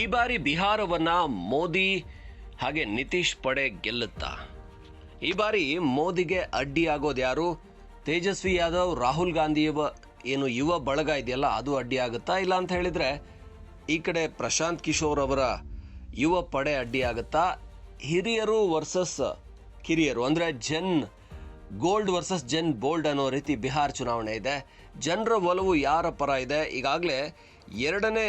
ಈ ಬಾರಿ ಬಿಹಾರವನ್ನ ಮೋದಿ ಹಾಗೆ ನಿತೀಶ್ ಪಡೆ ಗೆಲ್ಲುತ್ತಾ. ಈ ಬಾರಿ ಮೋದಿಗೆ ಅಡ್ಡಿಯಾಗೋದು ಯಾರು? ತೇಜಸ್ವಿ ಯಾದವ್, ರಾಹುಲ್ ಗಾಂಧಿಯವ ಏನು ಯುವ ಬಳಗ ಇದೆಯಲ್ಲ, ಅದು ಅಡ್ಡಿ ಆಗುತ್ತಾ ಇಲ್ಲ ಅಂತ ಹೇಳಿದ್ರೆ ಈ ಕಡೆ ಪ್ರಶಾಂತ್ ಕಿಶೋರ್ ಅವರ ಯುವ ಪಡೆ ಅಡ್ಡಿ ಆಗುತ್ತಾ? ಹಿರಿಯರು ವರ್ಸಸ್ ಕಿರಿಯರು, ಅಂದರೆ gen gold versus gen bold ಅನ್ನೋ ರೀತಿ ಬಿಹಾರ್ ಚುನಾವಣೆ ಇದೆ. ಜನರ ಒಲವು ಯಾರ ಪರ ಇದೆ? ಈಗಾಗಲೇ ಎರಡನೇ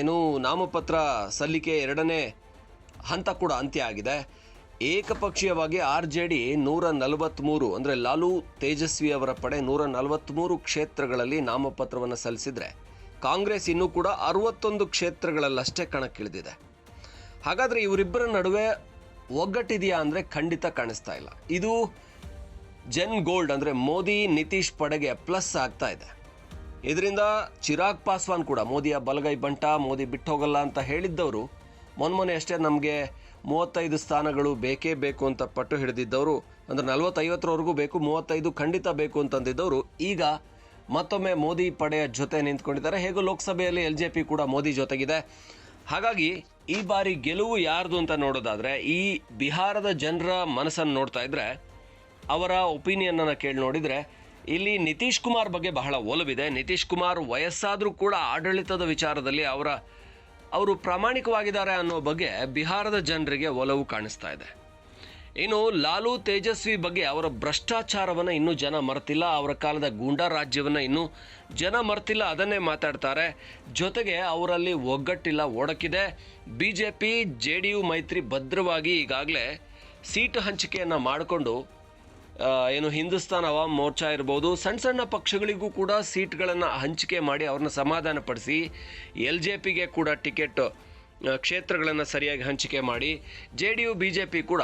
ಏನು ನಾಮಪತ್ರ ಸಲ್ಲಿಕೆ ಎರಡನೇ ಹಂತ ಕೂಡ ಅಂತ್ಯ ಆಗಿದೆ. ಏಕಪಕ್ಷೀಯವಾಗಿ ಆರ್ ಜೆ ಡಿ ನೂರ ನಲವತ್ತ್ಮೂರು ಅಂದರೆ ಲಾಲು ತೇಜಸ್ವಿ ಅವರ ಪಡೆ ನೂರ ನಲವತ್ತ್ಮೂರು ಕ್ಷೇತ್ರಗಳಲ್ಲಿ ನಾಮಪತ್ರವನ್ನು ಸಲ್ಲಿಸಿದರೆ ಕಾಂಗ್ರೆಸ್ ಇನ್ನೂ ಕೂಡ ಅರವತ್ತೊಂದು ಕ್ಷೇತ್ರಗಳಲ್ಲಷ್ಟೇ ಕಣಕ್ಕಿಳಿದಿದೆ. ಹಾಗಾದರೆ ಇವರಿಬ್ಬರ ನಡುವೆ ಒಗ್ಗಟ್ಟಿದೆಯಾ ಅಂದರೆ ಖಂಡಿತ ಕಾಣಿಸ್ತಾ ಇಲ್ಲ. ಇದು ಜೆನ್ ಗೋಲ್ಡ್ ಅಂದರೆ ಮೋದಿ ನಿತೀಶ್ ಪಡೆಗೆ ಪ್ಲಸ್ ಆಗ್ತಾ ಇದೆ. ಇದರಿಂದ ಚಿರಾಗ್ ಪಾಸ್ವಾನ್ ಕೂಡ ಮೋದಿಯ ಬಲಗೈ ಬಂಟ, ಮೋದಿ ಬಿಟ್ಟು ಹೋಗಲ್ಲ ಅಂತ ಹೇಳಿದ್ದವರು ಮೊನ್ಮೊನ್ನೆ ಅಷ್ಟೇ ನಮಗೆ ಮೂವತ್ತೈದು ಸ್ಥಾನಗಳು ಬೇಕೇ ಬೇಕು ಅಂತ ಪಟ್ಟು ಹಿಡಿದಿದ್ದವರು, ಅಂದರೆ ನಲವತ್ತೈವತ್ತರವರೆಗೂ ಬೇಕು, ಮೂವತ್ತೈದು ಖಂಡಿತ ಬೇಕು ಅಂತಂದಿದ್ದವರು ಈಗ ಮತ್ತೊಮ್ಮೆ ಮೋದಿ ಪಡೆಯ ಜೊತೆ ನಿಂತ್ಕೊಂಡಿದ್ದಾರೆ. ಹೇಗೂ ಲೋಕಸಭೆಯಲ್ಲಿ ಎಲ್ ಜೆ ಪಿ ಕೂಡ ಮೋದಿ ಜೊತೆಗಿದೆ. ಹಾಗಾಗಿ ಈ ಬಾರಿ ಗೆಲುವು ಯಾರ್ದು ಅಂತ ನೋಡೋದಾದ್ರೆ, ಈ ಬಿಹಾರದ ಜನರ ಮನಸ್ಸನ್ನು ನೋಡ್ತಾ ಇದ್ರೆ, ಅವರ ಒಪಿನಿಯನ್ ಅನ್ನ ಕೇಳಿ ನೋಡಿದ್ರೆ ಇಲ್ಲಿ ನಿತೀಶ್ ಕುಮಾರ್ ಬಗ್ಗೆ ಬಹಳ ಒಲವಿದೆ. ನಿತೀಶ್ ಕುಮಾರ್ ವಯಸ್ಸಾದರೂ ಕೂಡ ಆಡಳಿತದ ವಿಚಾರದಲ್ಲಿ ಅವರ, ಅವರು ಪ್ರಾಮಾಣಿಕವಾಗಿದ್ದಾರೆ ಅನ್ನೋ ಬಗ್ಗೆ ಬಿಹಾರದ ಜನರಿಗೆ ಒಲವು ಕಾಣಿಸ್ತಾ ಇದೆ. ಇನ್ನು ಲಾಲು ತೇಜಸ್ವಿ ಬಗ್ಗೆ ಅವರ ಭ್ರಷ್ಟಾಚಾರವನ್ನು ಇನ್ನೂ ಜನ ಮರ್ತಿಲ್ಲ, ಅವರ ಕಾಲದ ಗೂಂಡಾ ರಾಜ್ಯವನ್ನು ಇನ್ನೂ ಜನ ಮರ್ತಿಲ್ಲ, ಅದನ್ನೇ ಮಾತಾಡ್ತಾರೆ. ಜೊತೆಗೆ ಅವರಲ್ಲಿ ಒಗ್ಗಟ್ಟಿಲ್ಲ, ಒಡಕಿದೆ. B J P J D U ಮೈತ್ರಿ ಭದ್ರವಾಗಿ ಈಗಾಗಲೇ ಸೀಟು ಹಂಚಿಕೆಯನ್ನು ಮಾಡಿಕೊಂಡು ಏನು ಹಿಂದೂಸ್ತಾನ್ ಅವಾಮ್ ಮೋರ್ಚಾ ಇರ್ಬೋದು, ಸಣ್ಣ ಸಣ್ಣ ಪಕ್ಷಗಳಿಗೂ ಕೂಡ ಸೀಟ್ಗಳನ್ನು ಹಂಚಿಕೆ ಮಾಡಿ ಅವ್ರನ್ನ ಸಮಾಧಾನಪಡಿಸಿ, ಎಲ್ ಜೆ ಪಿಗೆ ಕೂಡ ಟಿಕೆಟ್ ಕ್ಷೇತ್ರಗಳನ್ನು ಸರಿಯಾಗಿ ಹಂಚಿಕೆ ಮಾಡಿ, J D U, B J P ಕೂಡ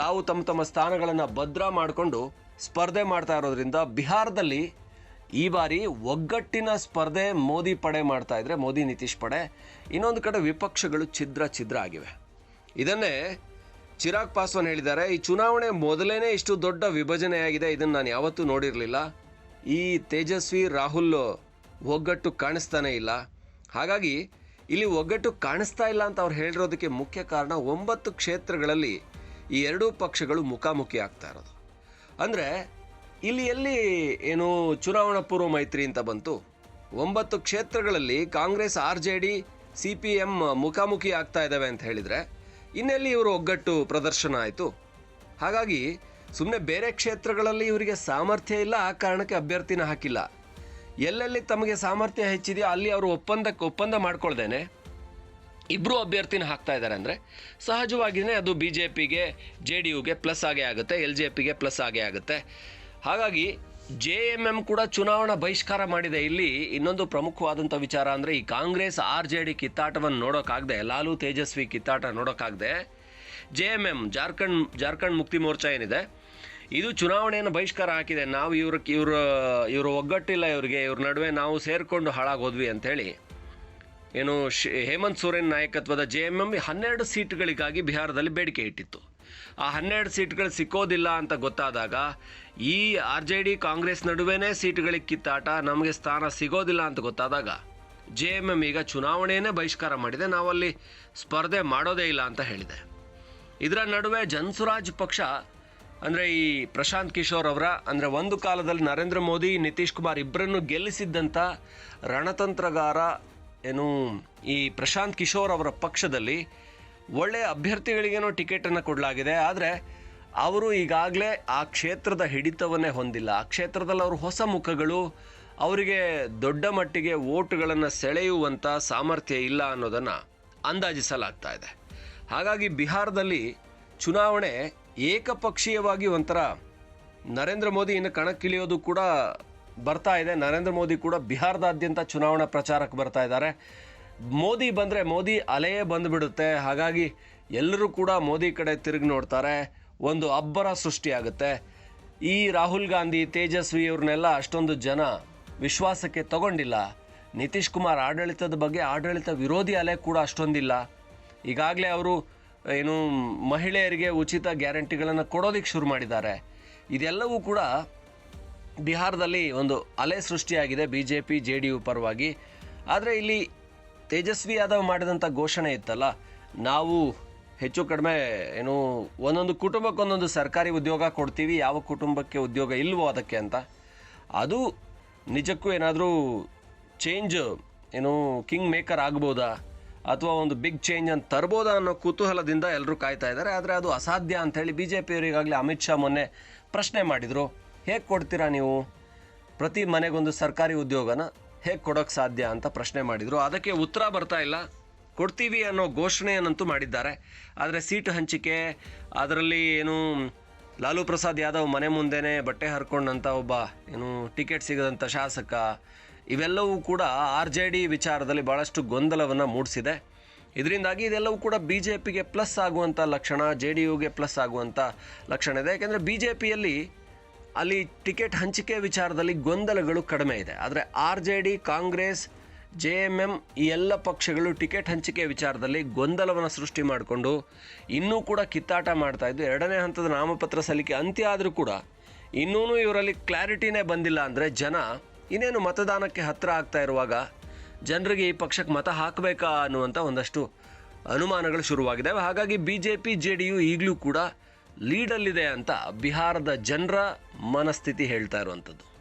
ತಾವು ತಮ್ಮ ತಮ್ಮ ಸ್ಥಾನಗಳನ್ನು ಭದ್ರ ಮಾಡಿಕೊಂಡು ಸ್ಪರ್ಧೆ ಮಾಡ್ತಾ ಇರೋದ್ರಿಂದ ಬಿಹಾರದಲ್ಲಿ ಈ ಬಾರಿ ಒಗ್ಗಟ್ಟಿನ ಸ್ಪರ್ಧೆ ಮೋದಿ ಪಡೆ ಮಾಡ್ತಾ ಇದ್ರೆ, ಮೋದಿ ನಿತೀಶ್ ಪಡೆ, ಇನ್ನೊಂದು ಕಡೆ ವಿಪಕ್ಷಗಳು ಛಿದ್ರ ಛಿದ್ರ ಆಗಿವೆ. ಇದನ್ನೇ ಚಿರಾಗ್ ಪಾಸ್ವಾನ್ ಹೇಳಿದ್ದಾರೆ, ಈ ಚುನಾವಣೆ ಮೊದಲೇನೆ ಇಷ್ಟು ದೊಡ್ಡ ವಿಭಜನೆಯಾಗಿದೆ, ಇದನ್ನು ನಾನು ಯಾವತ್ತೂ ನೋಡಿರಲಿಲ್ಲ. ಈ ತೇಜಸ್ವಿ ರಾಹುಲ್ ಒಗ್ಗಟ್ಟು ಕಾಣಿಸ್ತಾನೆ ಇಲ್ಲ. ಹಾಗಾಗಿ, ಇಲ್ಲಿ ಒಗ್ಗಟ್ಟು ಕಾಣಿಸ್ತಾ ಇಲ್ಲ ಅಂತ ಅವ್ರು ಹೇಳಿರೋದಕ್ಕೆ ಮುಖ್ಯ ಕಾರಣ ಒಂಬತ್ತು ಕ್ಷೇತ್ರಗಳಲ್ಲಿ ಈ ಎರಡೂ ಪಕ್ಷಗಳು ಮುಖಾಮುಖಿ ಆಗ್ತಾ ಇರೋದು. ಅಂದರೆ, ಇಲ್ಲಿ ಎಲ್ಲಿ ಏನು ಚುನಾವಣಾ ಪೂರ್ವ ಮೈತ್ರಿ ಅಂತ ಬಂತು? ಒಂಬತ್ತು ಕ್ಷೇತ್ರಗಳಲ್ಲಿ Congress, R J D, C P M ಮುಖಾಮುಖಿ ಆಗ್ತಾ ಇದ್ದಾವೆ ಅಂತ ಹೇಳಿದರೆ ಇನ್ನೆಲ್ಲಿ ಇವರು ಒಗ್ಗಟ್ಟು ಪ್ರದರ್ಶನ ಆಯಿತು? ಹಾಗಾಗಿ ಸುಮ್ಮನೆ ಬೇರೆ ಕ್ಷೇತ್ರಗಳಲ್ಲಿ ಇವರಿಗೆ ಸಾಮರ್ಥ್ಯ ಇಲ್ಲ, ಆ ಕಾರಣಕ್ಕೆ ಅಭ್ಯರ್ಥಿನ ಹಾಕಿಲ್ಲ. ಎಲ್ಲೆಲ್ಲಿ ತಮಗೆ ಸಾಮರ್ಥ್ಯ ಹೆಚ್ಚಿದೆಯೋ ಅಲ್ಲಿ ಅವರು ಒಪ್ಪಂದಕ್ಕೆ ಒಪ್ಪಂದ ಮಾಡ್ಕೊಳ್ದೇನೆ. ಇಬ್ಬರು ಅಭ್ಯರ್ಥಿನ ಹಾಕ್ತಾ ಇದ್ದಾರೆ ಅಂದರೆ ಸಹಜವಾಗಿಯೇ ಅದು ಬಿ ಜೆ ಪಿಗೆ ಜೆ ಡಿ ಯುಗೆ ಪ್ಲಸ್ ಆಗೇ ಆಗುತ್ತೆ, ಎಲ್ ಜೆ ಪಿಗೆ ಪ್ಲಸ್ ಆಗೇ ಆಗುತ್ತೆ. ಹಾಗಾಗಿ ಜೆ ಎಂ ಎಂ ಕೂಡ ಚುನಾವಣಾ ಬಹಿಷ್ಕಾರ ಮಾಡಿದೆ. ಇಲ್ಲಿ ಇನ್ನೊಂದು ಪ್ರಮುಖವಾದಂಥ ವಿಚಾರ ಅಂದರೆ ಈ ಕಾಂಗ್ರೆಸ್ ಆರ್ ಜೆ ಡಿ ಕಿತ್ತಾಟವನ್ನು ನೋಡೋಕ್ಕಾಗದೆ ಲಾಲು ತೇಜಸ್ವಿ ಕಿತ್ತಾಟ ನೋಡೋಕ್ಕಾಗದೆ J M M Jharkhand Jharkhand Mukti Morcha ಏನಿದೆ, ಇದು ಚುನಾವಣೆಯನ್ನು ಬಹಿಷ್ಕಾರ ಹಾಕಿದೆ. ನಾವು ಇವ್ರ ಇವ್ರ, ಇವರು ಒಗ್ಗಟ್ಟಿಲ್ಲ ಇವರಿಗೆ, ಇವ್ರ ನಡುವೆ ನಾವು ಸೇರಿಕೊಂಡು ಹಾಳಾಗೋದ್ವಿ ಅಂಥೇಳಿ ಏನು ಶ್, ಹೇಮಂತ್ ಸೋರೆನ್ ನಾಯಕತ್ವದ ಜೆ ಎಂ ಎಂ ಹನ್ನೆರಡು ಸೀಟ್ಗಳಿಗಾಗಿ ಬಿಹಾರದಲ್ಲಿ ಬೇಡಿಕೆ ಇಟ್ಟಿತ್ತು. ಆ ಹನ್ನೆರಡು ಸೀಟ್ಗಳು ಸಿಕ್ಕೋದಿಲ್ಲ ಅಂತ ಗೊತ್ತಾದಾಗ ಈ ಆರ್ ಜೆ ಡಿ ಕಾಂಗ್ರೆಸ್ ನಡುವೆನೇ ಸೀಟ್ಗಳಿಗೆ ಕಿತ್ತಾಟ, ನಮಗೆ ಸ್ಥಾನ ಸಿಗೋದಿಲ್ಲ ಅಂತ ಗೊತ್ತಾದಾಗ ಜೆ ಎಂ ಎಂ ಈಗ ಚುನಾವಣೆಯೇ ಬಹಿಷ್ಕಾರ ಮಾಡಿದೆ. ನಾವಲ್ಲಿ ಸ್ಪರ್ಧೆ ಮಾಡೋದೇ ಇಲ್ಲ ಅಂತ ಹೇಳಿದೆ. ಇದರ ನಡುವೆ ಜನ್ಸುರಾಜ್ ಪಕ್ಷ, ಅಂದರೆ ಈ ಪ್ರಶಾಂತ್ ಕಿಶೋರ್ ಅವರ, ಅಂದರೆ ಒಂದು ಕಾಲದಲ್ಲಿ ನರೇಂದ್ರ ಮೋದಿ, ನಿತೀಶ್ ಕುಮಾರ್ ಇಬ್ಬರನ್ನು ಗೆಲ್ಲಿಸಿದ್ದಂಥ ರಣತಂತ್ರಗಾರ ಏನು ಈ ಪ್ರಶಾಂತ್ ಕಿಶೋರ್ ಅವರ ಪಕ್ಷದಲ್ಲಿ ಒಳ್ಳೆಯ ಅಭ್ಯರ್ಥಿಗಳಿಗೇನೋ ಟಿಕೆಟನ್ನು ಕೊಡಲಾಗಿದೆ, ಆದರೆ ಅವರು ಈಗಾಗಲೇ ಆ ಕ್ಷೇತ್ರದ ಹಿಡಿತವನ್ನೇ ಹೊಂದಿಲ್ಲ. ಆ ಕ್ಷೇತ್ರದಲ್ಲಿ ಅವರು ಹೊಸ ಮುಖಗಳು, ಅವರಿಗೆ ದೊಡ್ಡ ಮಟ್ಟಿಗೆ ಓಟುಗಳನ್ನು ಸೆಳೆಯುವಂಥ ಸಾಮರ್ಥ್ಯ ಇಲ್ಲ ಅನ್ನೋದನ್ನು ಅಂದಾಜಿಸಲಾಗ್ತಾ ಇದೆ. ಹಾಗಾಗಿ ಬಿಹಾರದಲ್ಲಿ ಚುನಾವಣೆ ಏಕಪಕ್ಷೀಯವಾಗಿ ಒಂಥರ ನರೇಂದ್ರ ಮೋದಿ ಇನ್ನು ಕಣಕ್ಕಿಳಿಯೋದು ಕೂಡ ಬರ್ತಾ ಇದೆ. ನರೇಂದ್ರ ಮೋದಿ ಕೂಡ ಬಿಹಾರದಾದ್ಯಂತ ಚುನಾವಣಾ ಪ್ರಚಾರಕ್ಕೆ ಬರ್ತಾ ಇದ್ದಾರೆ. ಮೋದಿ ಬಂದರೆ ಮೋದಿ ಅಲೆಯೇ ಬಂದುಬಿಡುತ್ತೆ. ಹಾಗಾಗಿ ಎಲ್ಲರೂ ಕೂಡ ಮೋದಿ ಕಡೆ ತಿರುಗಿ ನೋಡ್ತಾರೆ. ಒಂದು ಅಬ್ಬರ ಸೃಷ್ಟಿಯಾಗುತ್ತೆ. ಈ ರಾಹುಲ್ ಗಾಂಧಿ, ತೇಜಸ್ವಿ ಇವ್ರನ್ನೆಲ್ಲ ಅಷ್ಟೊಂದು ಜನ ವಿಶ್ವಾಸಕ್ಕೆ ತಗೊಂಡಿಲ್ಲ. ನಿತೀಶ್ ಕುಮಾರ್ ಆಡಳಿತದ ಬಗ್ಗೆ ಆಡಳಿತ ವಿರೋಧಿ ಅಲೆ ಕೂಡ ಅಷ್ಟೊಂದಿಲ್ಲ. ಈಗಾಗಲೇ ಅವರು, ಏನು, ಮಹಿಳೆಯರಿಗೆ ಉಚಿತ ಗ್ಯಾರಂಟಿಗಳನ್ನು ಕೊಡೋದಕ್ಕೆ ಶುರು ಮಾಡಿದ್ದಾರೆ. ಇದೆಲ್ಲವೂ ಕೂಡ ಬಿಹಾರದಲ್ಲಿ ಒಂದು ಅಲೆ ಸೃಷ್ಟಿಯಾಗಿದೆ B J P J D ಪರವಾಗಿ. ಆದರೆ ಇಲ್ಲಿ ತೇಜಸ್ವಿ ಯಾದವ್ ಮಾಡಿದಂಥ ಘೋಷಣೆ ಇತ್ತಲ್ಲ? ನಾವು ಹೆಚ್ಚು ಕಡಿಮೆ ಏನು ಒಂದೊಂದು ಕುಟುಂಬಕ್ಕೆ ಒಂದೊಂದು ಸರ್ಕಾರಿ ಉದ್ಯೋಗ ಕೊಡ್ತೀವಿ, ಯಾವ ಕುಟುಂಬಕ್ಕೆ ಉದ್ಯೋಗ ಇಲ್ವೋ ಅದಕ್ಕೆ ಅಂತ. ಅದು ನಿಜಕ್ಕೂ ಏನಾದರೂ ಚೇಂಜ್ ಏನು ಕಿಂಗ್ ಮೇಕರ್ ಆಗ್ಬೋದಾ? ಅಥವಾ ಒಂದು ಬಿಗ್ ಚೇಂಜ್ ಅಂತ ತರ್ಬೋದಾ ಅನ್ನೋ ಕುತೂಹಲದಿಂದ ಎಲ್ಲರೂ ಕಾಯ್ತಾ ಇದ್ದಾರೆ. ಆದರೆ ಅದು ಅಸಾಧ್ಯ ಅಂಥೇಳಿ ಬಿ ಜೆ ಪಿಯವರಿಗಾಗಲೇ ಅಮಿತ್ ಶಾ ಮೊನ್ನೆ ಪ್ರಶ್ನೆ ಮಾಡಿದರು. ಹೇಗೆ ಕೊಡ್ತೀರಾ ನೀವು? ಪ್ರತಿ ಮನೆಗೊಂದು ಸರ್ಕಾರಿ ಉದ್ಯೋಗನ ಹೇಗೆ ಕೊಡೋಕ್ಕೆ ಸಾಧ್ಯ ಅಂತ ಪ್ರಶ್ನೆ ಮಾಡಿದರು. ಅದಕ್ಕೆ ಉತ್ತರ ಬರ್ತಾ ಇಲ್ಲ. ಕೊಡ್ತೀವಿ ಅನ್ನೋ ಘೋಷಣೆಯನ್ನಂತೂ ಮಾಡಿದ್ದಾರೆ. ಆದರೆ ಸೀಟ್ ಹಂಚಿಕೆ, ಅದರಲ್ಲಿ ಏನು ಲಾಲು ಪ್ರಸಾದ್ ಯಾದವ್ ಮನೆ ಮುಂದೆನೇ ಬಟ್ಟೆ ಹರ್ಕೊಂಡಂಥ ಒಬ್ಬ ಏನು ಟಿಕೆಟ್ ಸಿಗದಂಥ ಶಾಸಕ, ಇವೆಲ್ಲವೂ ಕೂಡ ಆರ್ ಜೆ ಡಿ ವಿಚಾರದಲ್ಲಿ ಭಾಳಷ್ಟು ಗೊಂದಲವನ್ನು ಮೂಡಿಸಿದೆ. ಇದರಿಂದಾಗಿ ಇದೆಲ್ಲವೂ ಕೂಡ ಬಿ ಜೆ ಪಿಗೆ ಪ್ಲಸ್ ಆಗುವಂಥ ಲಕ್ಷಣ, ಜೆ ಡಿ ಯುಗೆ ಪ್ಲಸ್ ಆಗುವಂಥ ಲಕ್ಷಣ ಇದೆ. ಯಾಕೆಂದರೆ ಬಿ ಜೆ ಪಿಯಲ್ಲಿ ಅಲ್ಲಿ ಟಿಕೆಟ್ ಹಂಚಿಕೆ ವಿಚಾರದಲ್ಲಿ ಗೊಂದಲಗಳು ಕಡಿಮೆ ಇದೆ. ಆದರೆ R J D, Congress, J M M ಈ ಎಲ್ಲ ಪಕ್ಷಗಳು ಟಿಕೆಟ್ ಹಂಚಿಕೆ ವಿಚಾರದಲ್ಲಿ ಗೊಂದಲವನ್ನು ಸೃಷ್ಟಿ ಮಾಡಿಕೊಂಡು ಇನ್ನೂ ಕೂಡ ಕಿತ್ತಾಟ ಮಾಡ್ತಾ ಇದ್ದು, ಎರಡನೇ ಹಂತದ ನಾಮಪತ್ರ ಸಲ್ಲಿಕೆ ಅಂತ್ಯ ಆದರೂ ಕೂಡ ಇನ್ನೂ ಇವರಲ್ಲಿ ಕ್ಲಾರಿಟಿನೇ ಬಂದಿಲ್ಲ ಅಂದರೆ ಜನ ಇನ್ನೇನು ಮತದಾನಕ್ಕೆ ಹತ್ತಿರ ಆಗ್ತಾ ಇರುವಾಗ ಜನರಿಗೆ ಈ ಪಕ್ಷಕ್ಕೆ ಮತ ಹಾಕಬೇಕಾ ಅನ್ನುವಂಥ ಒಂದಷ್ಟು ಅನುಮಾನಗಳು ಶುರುವಾಗಿದ್ದಾವೆ. ಹಾಗಾಗಿ B J P, J D U ಈಗಲೂ ಕೂಡ ಲೀಡಲ್ಲಿದೆ ಅಂತ ಬಿಹಾರದ ಜನರ ಮನಸ್ಥಿತಿ ಹೇಳ್ತಾ ಇರುವಂಥದ್ದು.